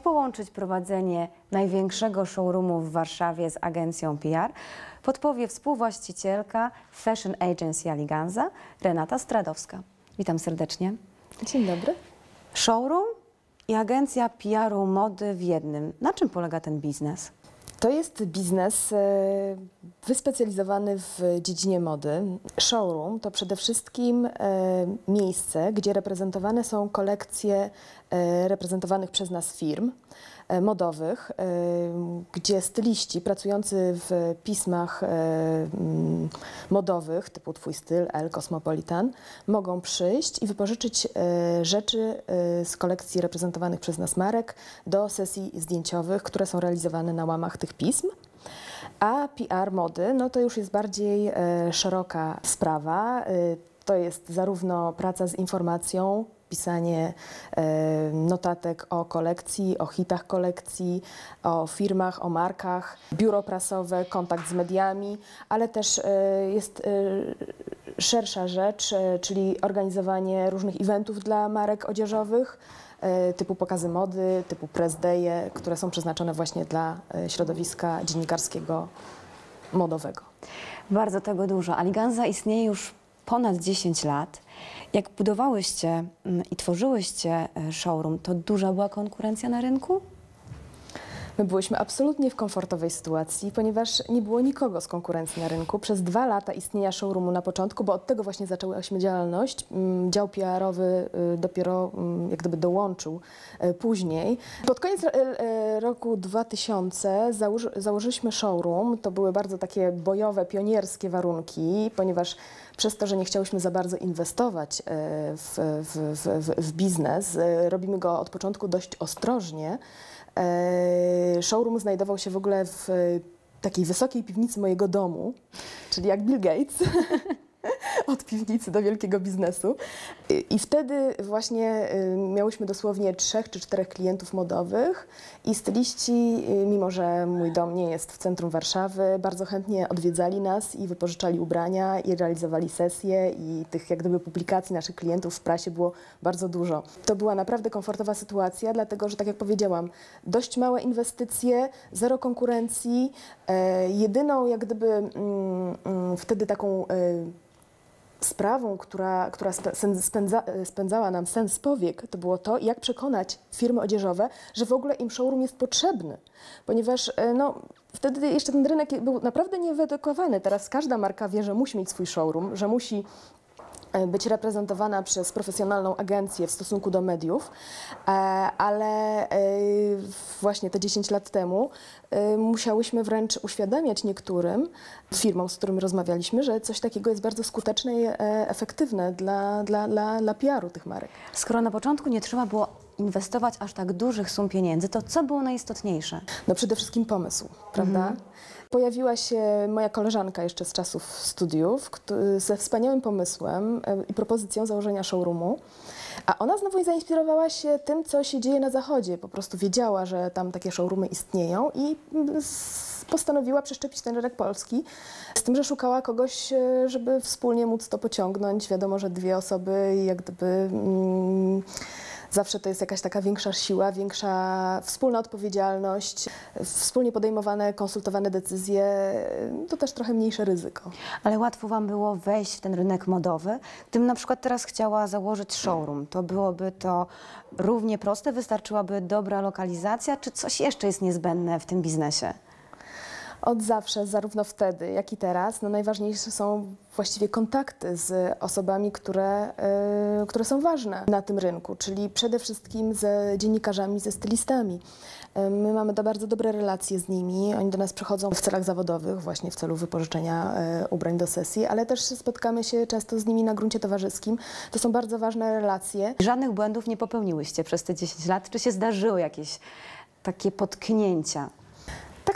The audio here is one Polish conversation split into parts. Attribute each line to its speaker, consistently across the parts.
Speaker 1: połączyć prowadzenie największego showroomu w Warszawie z agencją PR, podpowie współwłaścicielka Fashion Agency Aliganza Renata Stradowska. Witam serdecznie.
Speaker 2: Dzień dobry.
Speaker 1: Showroom i agencja PR-u mody w jednym. Na czym polega ten biznes?
Speaker 2: To jest biznes e, wyspecjalizowany w dziedzinie mody. Showroom to przede wszystkim e, miejsce, gdzie reprezentowane są kolekcje reprezentowanych przez nas firm modowych, gdzie styliści pracujący w pismach modowych typu Twój styl, L, Cosmopolitan mogą przyjść i wypożyczyć rzeczy z kolekcji reprezentowanych przez nas marek do sesji zdjęciowych, które są realizowane na łamach tych pism. A PR mody, no to już jest bardziej e, szeroka sprawa. E, to jest zarówno praca z informacją, pisanie e, notatek o kolekcji, o hitach kolekcji, o firmach, o markach, biuro prasowe, kontakt z mediami, ale też e, jest e, szersza rzecz, czyli organizowanie różnych eventów dla marek odzieżowych typu pokazy mody, typu press day'e, które są przeznaczone właśnie dla środowiska dziennikarskiego, modowego.
Speaker 1: Bardzo tego dużo. Aliganza istnieje już ponad 10 lat. Jak budowałyście mm, i tworzyłyście e, showroom, to duża była konkurencja na rynku?
Speaker 2: My byłyśmy absolutnie w komfortowej sytuacji, ponieważ nie było nikogo z konkurencji na rynku. Przez dwa lata istnienia showroomu na początku, bo od tego właśnie zaczęłyśmy działalność, mm, dział PR-owy y, dopiero mm, jak gdyby dołączył y, później. Pod koniec y, roku 2000 założy, założyliśmy showroom. To były bardzo takie bojowe, pionierskie warunki, ponieważ przez to, że nie chciałyśmy za bardzo inwestować w, w, w, w biznes, robimy go od początku dość ostrożnie. E, showroom znajdował się w ogóle w takiej wysokiej piwnicy mojego domu, czyli jak Bill Gates. od piwnicy do wielkiego biznesu. I wtedy właśnie y, miałyśmy dosłownie trzech czy czterech klientów modowych i styliści, y, mimo że mój dom nie jest w centrum Warszawy, bardzo chętnie odwiedzali nas i wypożyczali ubrania i realizowali sesje i tych jak gdyby publikacji naszych klientów w prasie było bardzo dużo. To była naprawdę komfortowa sytuacja, dlatego że tak jak powiedziałam, dość małe inwestycje, zero konkurencji, e, jedyną jak gdyby mm, mm, wtedy taką e, sprawą, która, która spędza, spędzała nam sens powiek, to było to, jak przekonać firmy odzieżowe, że w ogóle im showroom jest potrzebny. Ponieważ e, no, wtedy jeszcze ten rynek był naprawdę niewyedukowany. Teraz każda marka wie, że musi mieć swój showroom, że musi E, być reprezentowana przez profesjonalną agencję w stosunku do mediów, e, ale e, właśnie te 10 lat temu musiałyśmy wręcz uświadamiać niektórym firmom, z którymi rozmawialiśmy, że coś takiego jest bardzo skuteczne i efektywne dla, dla, dla, dla PR-u tych marek.
Speaker 1: Skoro na początku nie trzeba było inwestować aż tak dużych sum pieniędzy, to co było najistotniejsze?
Speaker 2: No przede wszystkim pomysł, prawda? Mhm. Pojawiła się moja koleżanka jeszcze z czasów studiów ze wspaniałym pomysłem e, i propozycją założenia showroomu. A ona znowu zainspirowała się tym, co się dzieje na zachodzie. Po prostu wiedziała, że tam takie showroomy istnieją i postanowiła przeszczepić ten rynek polski. Z tym, że szukała kogoś, e, żeby wspólnie móc to pociągnąć. Wiadomo, że dwie osoby jak gdyby... Mm, zawsze to jest jakaś taka większa siła, większa wspólna odpowiedzialność, wspólnie podejmowane, konsultowane decyzje, to też trochę mniejsze ryzyko.
Speaker 1: Ale łatwo Wam było wejść w ten rynek modowy. Gdybym na przykład teraz chciała założyć showroom, to byłoby to równie proste, wystarczyłaby dobra lokalizacja, czy coś jeszcze jest niezbędne w tym biznesie?
Speaker 2: Od zawsze, zarówno wtedy, jak i teraz, no najważniejsze są właściwie kontakty z osobami, które, yy, które są ważne na tym rynku, czyli przede wszystkim ze dziennikarzami, ze stylistami. Y, my mamy do bardzo dobre relacje z nimi. Oni do nas przychodzą w celach zawodowych, właśnie w celu wypożyczenia y, ubrań do sesji, ale też spotkamy się często z nimi na gruncie towarzyskim. To są bardzo ważne relacje.
Speaker 1: Żadnych błędów nie popełniłyście przez te 10 lat? Czy się zdarzyły jakieś takie potknięcia?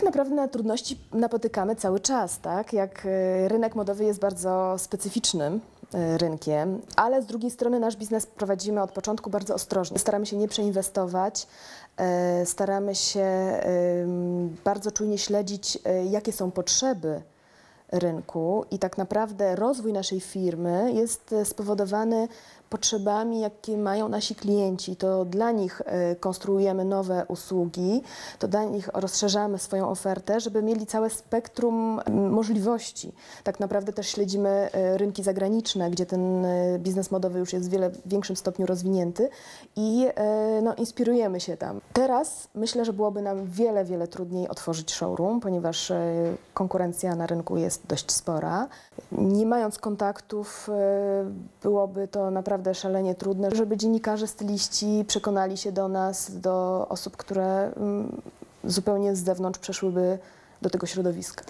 Speaker 2: Naprawdę na trudności napotykamy cały czas, tak? Jak e, rynek modowy jest bardzo specyficznym e, rynkiem, ale z drugiej strony nasz biznes prowadzimy od początku bardzo ostrożnie. Staramy się nie przeinwestować, e, staramy się bardzo czujnie śledzić, jakie są potrzeby rynku i tak naprawdę rozwój naszej firmy jest spowodowany potrzebami, jakie mają nasi klienci. To dla nich e, konstruujemy nowe usługi, to dla nich rozszerzamy swoją ofertę, żeby mieli całe spektrum możliwości. Tak naprawdę też śledzimy e, rynki zagraniczne, gdzie ten e, biznes modowy już jest w wiele większym stopniu rozwinięty i no, inspirujemy się tam. Teraz myślę, że byłoby nam wiele, wiele trudniej otworzyć showroom, ponieważ konkurencja na rynku jest dość spora. Nie mając kontaktów, byłoby to naprawdę szalenie trudne, żeby dziennikarze, styliści przekonali się do nas, do osób, które mm, zupełnie z zewnątrz przeszłyby do tego środowiska.